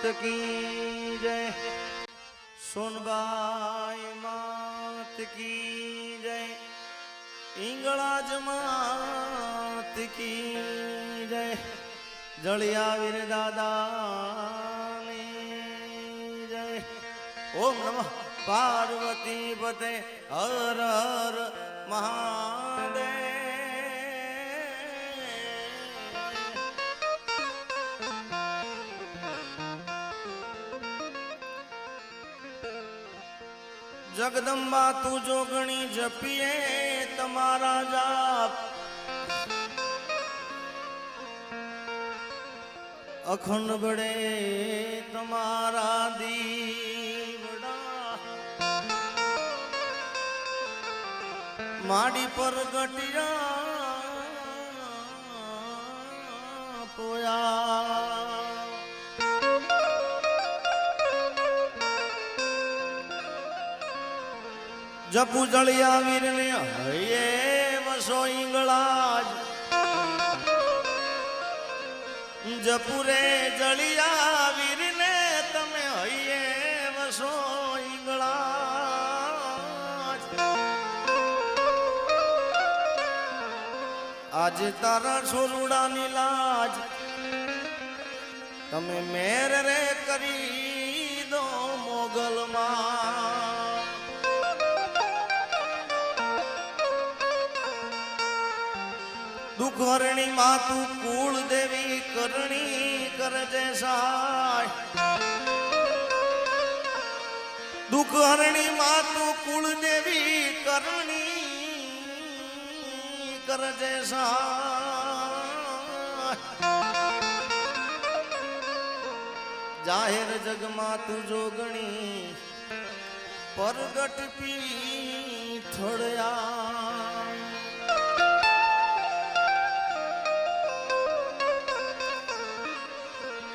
માત કી જય સોનબાઈ માત કી જય ઈંગળાજ માત કી જય જળિયા વીર દાદા જય ઓમ નમઃ પાર્વતી પતે હર હર મહાદેવ જગદંબા તું જોગણી જપીએ તમારા જાપ. અખંડ બળે તમારા દીવડા. માડી પર ગટિયા પોયા. જપુ જળિયા વીરને હૈયે વસો ઈંગળાજ. જપુરે જળિયા વીર ને તમે હૈયે વસો ઈંગળાજ. આજે તારા છોરુડાની લાજ તમે મેર રે કરી દો મોગલમાં. દુખરણી માતું કુળ દેવી કરણી કરજે સહાય. દુખહરણી માતું કુળ દેવી કરણી કરજે સહાય. જાહેર જગમાં તું જોગણી પરગટ પી થોડયા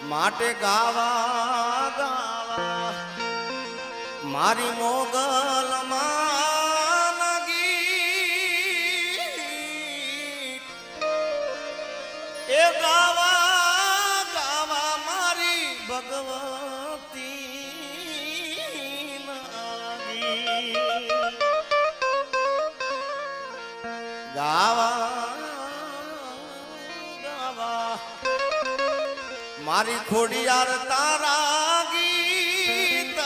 માટે ગાવા ગાવા મારી મોગલ માગી એ ગાવા ગાવા મારી ભગવતી ગાવા ગાવા મારી ખોડિયાર તારા ગીત,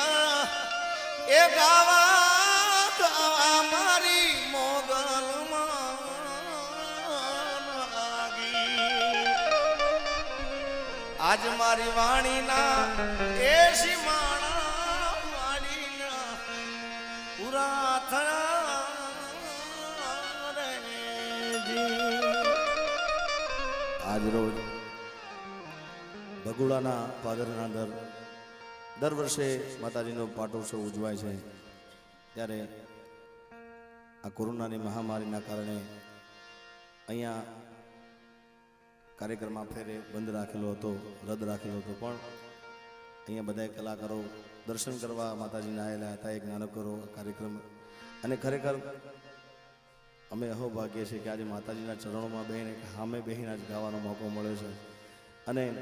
એ ગાવા ગાવા મારી મોગલ આજ મારી વાણીના એ સીમાણા વાણીના પૂરા થયા આજ રોજ ભગુડાના પાદરના અંદર દર વર્ષે માતાજીનો પાટોત્સવ ઉજવાય છે. ત્યારે આ કોરોનાની મહામારીના કારણે અહીંયા કાર્યક્રમ ફેરે બંધ રાખેલો હતો, રદ રાખેલો હતો. પણ અહીંયા બધાય કલાકારો દર્શન કરવા માતાજીના આવેલા હતા, એક કરો કાર્યક્રમ. અને ખરેખર અમે અહોભાગ્ય છે કે આજે માતાજીના ચરણોમાં બેહીને સામે બેહીને જ ગાવાનો મોકો મળ્યો છે. અને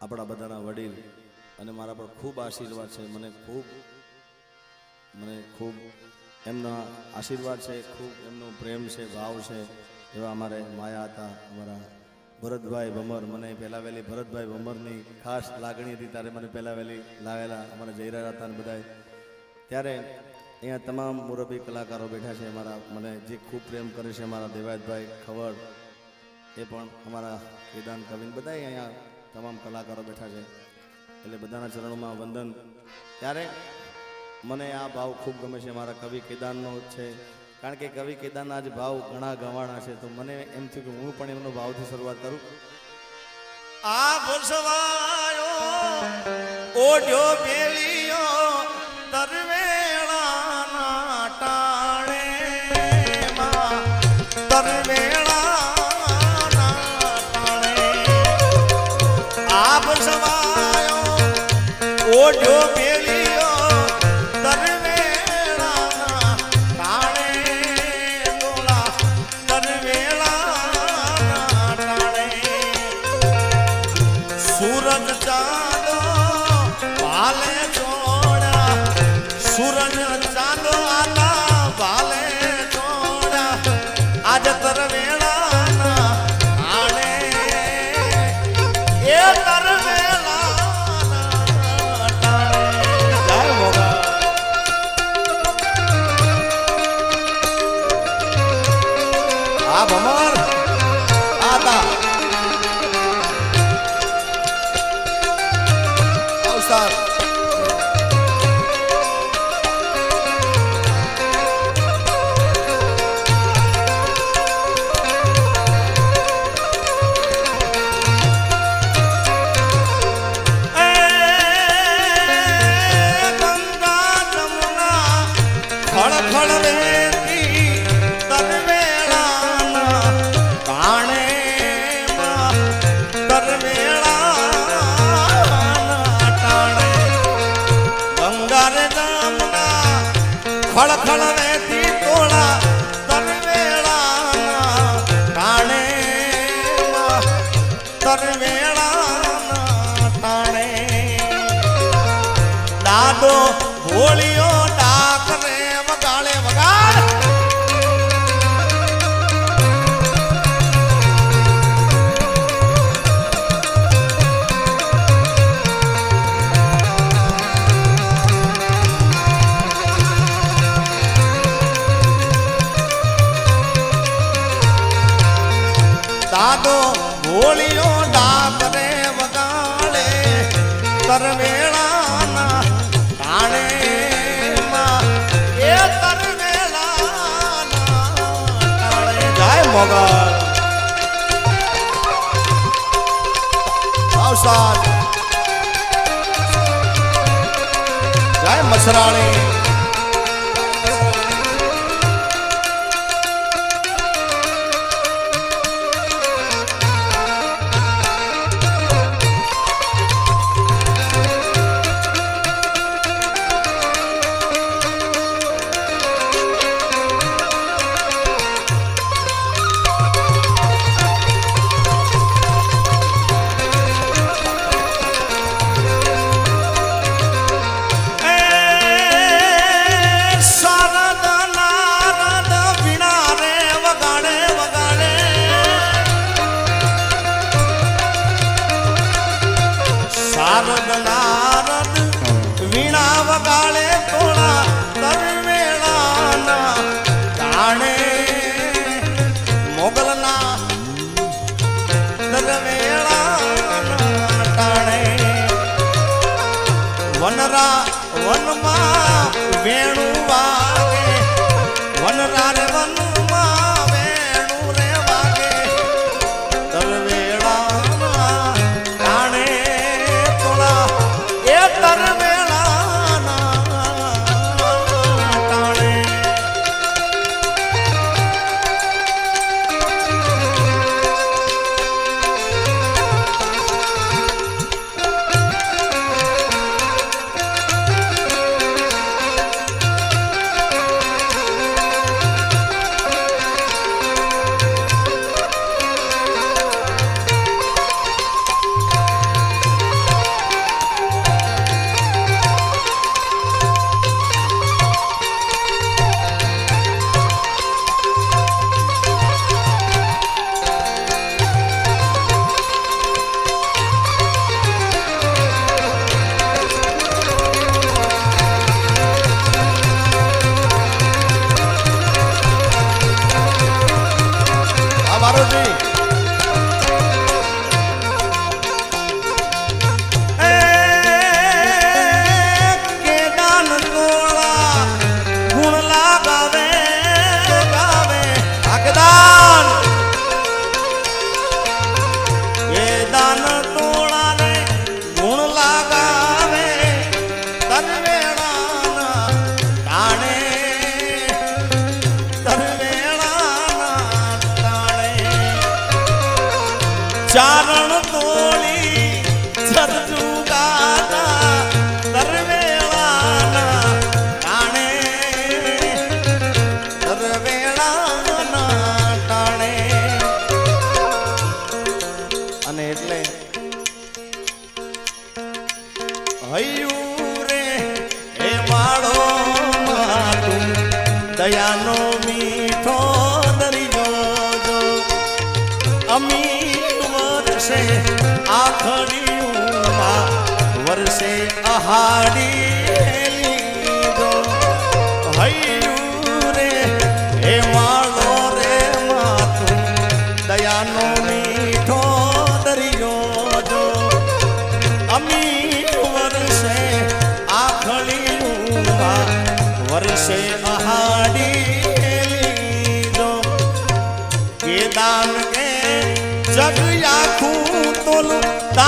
આપણા બધાના વડીલ અને મારા પર ખૂબ આશીર્વાદ છે. મને ખૂબ મને ખૂબ એમના આશીર્વાદ છે, ખૂબ એમનો પ્રેમ છે, ભાવ છે એવા અમારે માયા હતા, અમારા ભરતભાઈ ભમર. મને પહેલાં વહેલી ભરતભાઈ ભમરની ખાસ લાગણી હતી, ત્યારે મને પહેલાં વહેલી લાવેલા અમારા જયરા હતા અને બધાએ. ત્યારે અહીંયા તમામ મુરબી કલાકારો બેઠા છે, અમારા મને જે ખૂબ પ્રેમ કરે છે, અમારા દેવાયતભાઈ ખવડ, એ પણ અમારા કેદાન કવિન બધા અહીંયા તમામ કલાકારો બેઠા છે. એટલે બધાના ચરણોમાં વંદન. ત્યારે મને આ ભાવ ખૂબ ગમે છે. મારા કવિ કેદારનો છે. કારણ કે કવિ કેદારના જ ભાવ ઘણા ગવાણા છે. તો મને એમ થયું કે હું પણ એમનો ભાવથી શરૂઆત કરું. આ ભસવાયો ઓઢ્યો બેલિયો સૂરજ ચાલો પાલે છોડા સૂરજ તરવેળાના ટાણે એ તરવેળાના ટાણે જાય મોગલ. મસરાણી. મારો ગળા હૈયું રે હે દયાનો મીઠો દરિયો જો અમીર વર્ષે આખડિયું વર્ષે અહાડી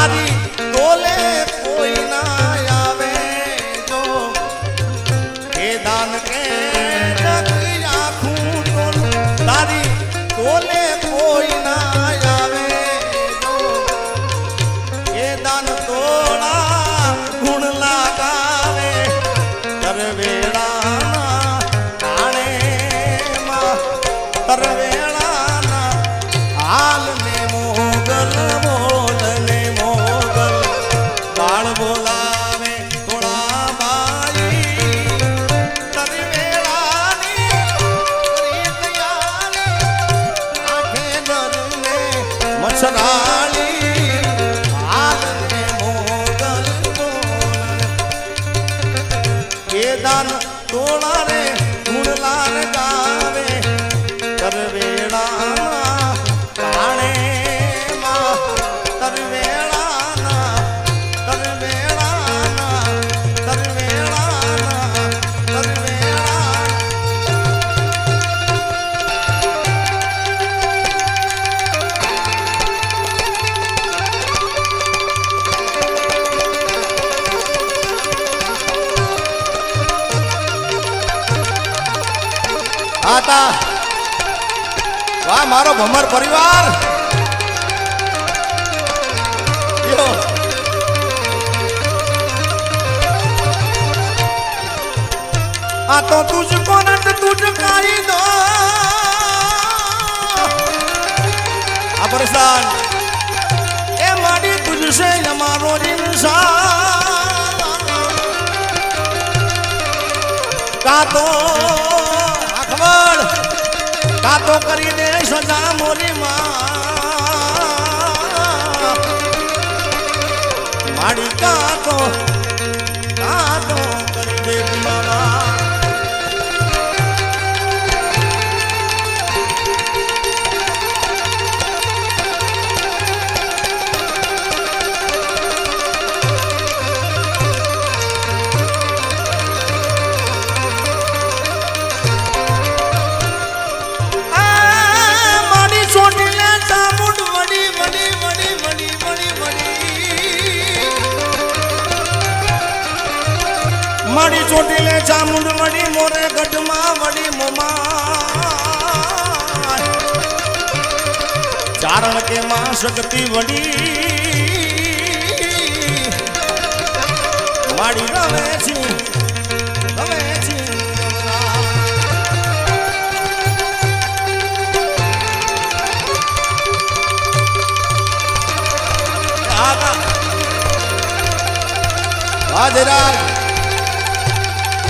તારી તોલે કોઈ ના આવે જો. કે દાન કે કોઈ ના મચ્છરાળી મારો ભમર પરિવાર. આ તો તુજકો નટ તુજકાઈ દો. આ પરેશાન. એ માડી તુજસે અમારો ઇન્સાન કાં તો આ ખબર, કાં સજા મોરી માડી કાં તો કરી દે મામા શક્તિ વડી. માડી રમે છે.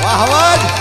વાહ વાહ